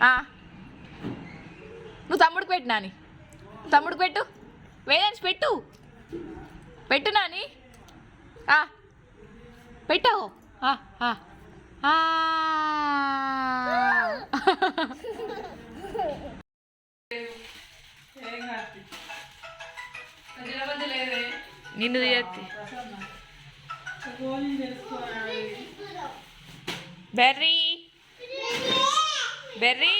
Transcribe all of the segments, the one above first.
ఆ. నువ్వు తమ్ముడికి పెట్టు నాని తమ్ముడికి పెట్టు వేదాంశ్ పెట్టు పెట్టు నాని ఆ. పెట్టావు ఆ, ఆ. ఆ. నిన్ను తీయత్తి బెర్రీ బెర్రీ?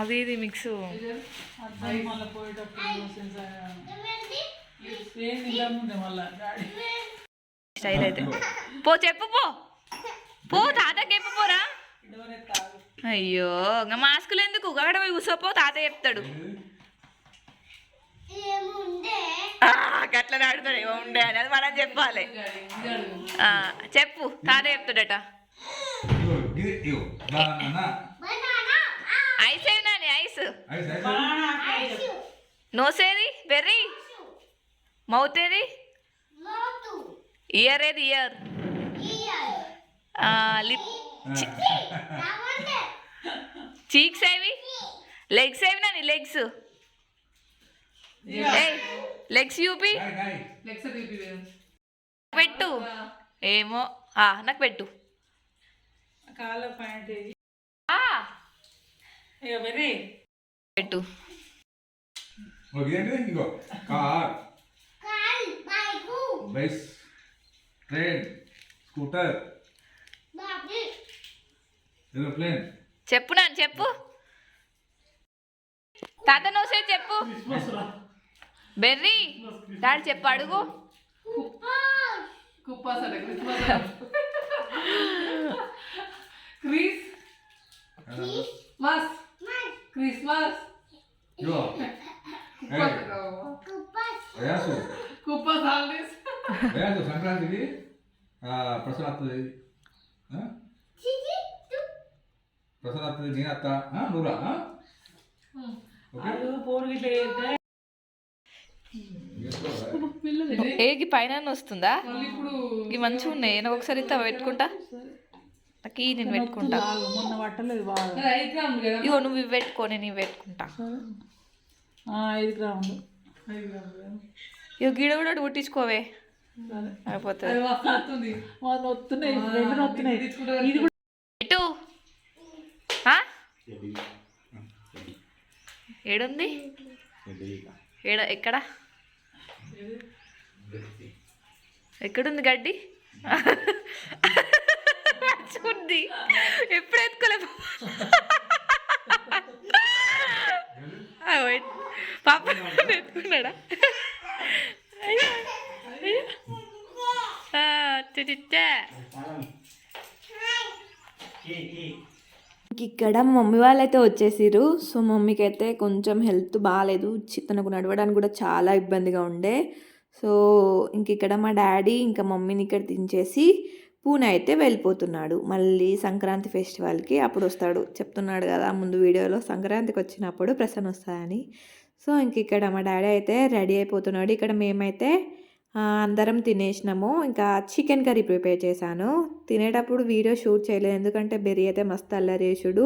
అది ఇది మిక్స్. స్టైల్ అయితే. పో చెప్పు పో. పో తాతకి చెప్పు పోరా. డోరే తాగు. అయ్యో ఇంకా మాస్కులు ఎందుకు? అక్కడ పోయి కూసోపో తాత చెప్తాడు. ఆడుతాడు ఏమో ఉండే అని. అది మనం చెప్పాలి. చెప్పు. తాత చెప్తాడట. ఐస్ ఏనా ఐస్? నోసేది? బెర్రీ మౌత్ ఏది? ఇయర్ ఏది ఇయర్ లిప్ చీక్స్ ఏవి? లెగ్స్ ఏవి నాని లెగ్స్ లెగ్స్ తీపి పెట్టు. ఏమో. ఆ, నాకు పెట్టు. పెట్టు. ఇంకో. Car. Bikes train scooter. Aeroplane చెప్పు నాని చెప్పు. తాత నోసే చెప్పు. బెర్రీ డాడీ చెప్పు అడుగు. Christmas Chris. Christmas Christmas. కుప్పాస్ holidays. సంక్రాంతికి ప్రసన్న వస్తుంది ప్రసన్న వస్తుంది నేను అత్త ఆ? ఓకే. పోరు ఏగి పైన వస్తుందా? ఇవి మంచిగా ఉన్నాయి. నేను ఒకసారి ఇస్తా పెట్టుకుంటా? నాకు ఈ నేను పెట్టుకుంటా. ఇగో నువ్వు ఇవి పెట్టుకో నేను ఇవి పెట్టుకుంటా. ఇగో గిడ కూడా కుట్టించుకోవే అయిపోతుంది. ఎటు? ఏడుంది? ఏడ ఎక్కడ? ఎక్కడుంది గడ్డి మర్చిపోద్ది ఎప్పుడు ఎత్తుకోలే పాప ఎత్తుకున్నాడా అయ్యో అయ్యో ఆ, చిచిచ్చా. ఇక్కడ మమ్మీ వాళ్ళైతే వచ్చేసారు సో మమ్మీకి అయితే కొంచెం హెల్త్ బాగాలేదు తనకు నడవడానికి కూడా చాలా ఇబ్బందిగా ఉండే. సో ఇంక ఇక్కడ మా డాడీ ఇంకా మమ్మీని ఇక్కడ దించేసి పూణే అయితే వెళ్ళిపోతున్నాడు. మళ్ళీ సంక్రాంతి ఫెస్టివల్కి అప్పుడు వస్తాడు. చెప్తున్నాడు కదా ముందు వీడియోలో సంక్రాంతికి వచ్చినప్పుడు ప్రసన్న వస్తాయని. సో ఇంక ఇక్కడ మా డాడీ అయితే రెడీ అయిపోతున్నాడు. ఇక్కడ మేమైతే అందరం తినేసినాము. ఇంకా చికెన్ కర్రీ ప్రిపేర్ చేశాను. తినేటప్పుడు వీడియో షూట్ చేయలేదు. ఎందుకంటే బెర్రీ అయితే మస్తు అల్లరేసుడు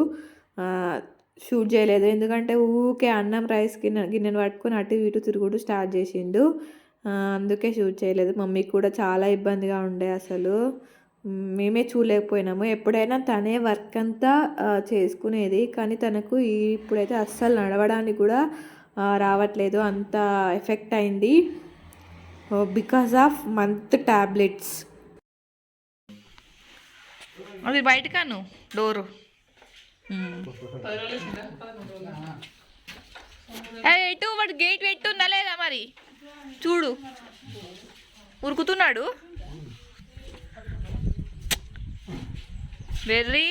షూట్ చేయలేదు. ఎందుకంటే ఊకే అన్నం రైస్ గిన్నె గిన్నెను పట్టుకొని అటు ఇటు తిరుగుడు స్టార్ట్ చేసిండు. అందుకే షూట్ చేయలేదు. మమ్మీకి కూడా చాలా ఇబ్బందిగా ఉండే అసలు. మేమే చూడలేకపోయినాము. ఎప్పుడైనా తనే వర్క్ అంతా చేసుకునేది. కానీ తనకు ఇప్పుడైతే అస్సలు నడవడానికి కూడా రావట్లేదు. అంత ఎఫెక్ట్ అయింది. బికాస్ ఆఫ్ మంత్ టాబ్లెట్స్ అది బయటకాను డోరు. ఎటు? వాడు గేట్ పెట్టుందా లేదా మరి? చూడు. ఉరుకుతున్నాడు. వెర్రీ.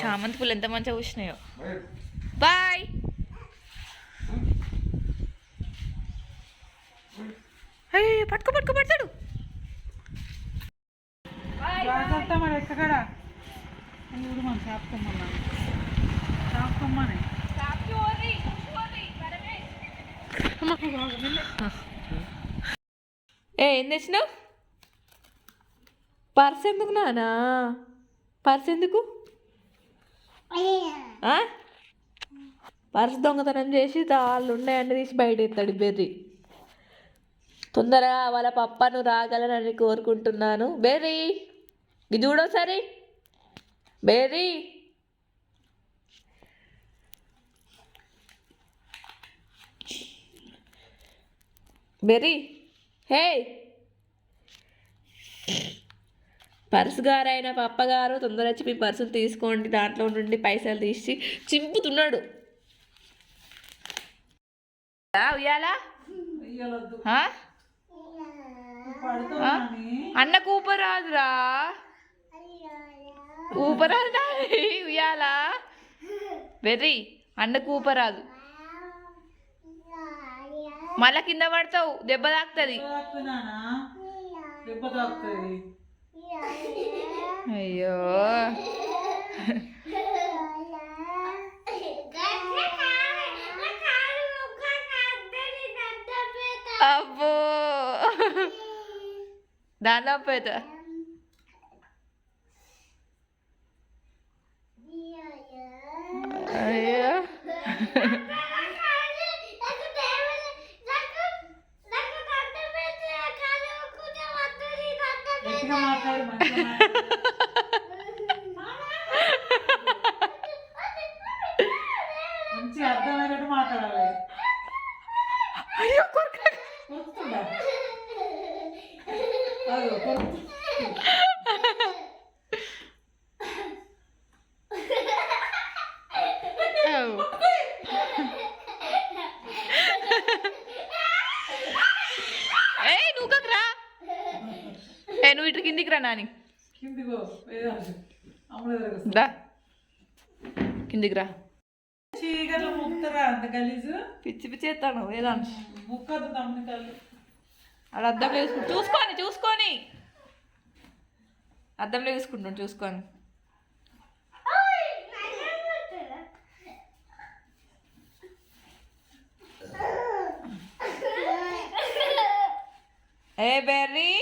చామంతి పూలు ఎంత మంచిగా వచ్చినాయో బాయ్. పట్టుకో పట్టుకో పడతాడు. జాగ్రత్త మరి ఎక్కడ చూడు మన చేపకొమ్మన్నా చేపకొమ్మని. ఏ ఏం తెచ్చినావు? పర్స్ ఎందుకు నానా? పర్స్ ఎందుకు? ఆ? పర్స్ దొంగతనం చేసి వాళ్ళు ఉన్నాయని తీసి బయట ఎత్తాడు బెర్రీ. తొందరగా వాళ్ళ పప్పను రాగలనని కోరుకుంటున్నాను. బెర్రీ ఇది చూడోసారి బెర్రీ బెర్రీ హే. పర్సు గారైన పప్పగారు తొందర వచ్చి మీ పర్సులు తీసుకోండి. దాంట్లో నుండి పైసలు తీసి చింపుతున్నాడు. ఉయ్యాలా? అన్న కూపరాదురా ఊపరాదురా. ఉయ్యాలా? వెర్రి అన్న కూపరాదు మళ్ళా కింద పడతావు దెబ్బ తాకుతుంది. అయ్యో. అబ్బో. దానిలో పెద్ద అయ్యో గట్టిగా మాట్లాడు మంచిగా మాట్లాడు. మంచి అర్థమయ్యేటట్టు మాట్లాడాలి అయ్యో కొరక నువ్వు ఏ నువ్వు ఇటు కిందికి రా నాని. దా. కిందికి రా. పిచ్చి పిచ్చి ఎత్తాను వేదాంశ. ముక్కదు తమ్ముని కళ్ళు. ఆడ అద్దంలో చూసుకుంటు చూసుకొని చూసుకొని. అద్దంలో చూసుకుంటాను చూసుకొని. ఏ బెర్రీ?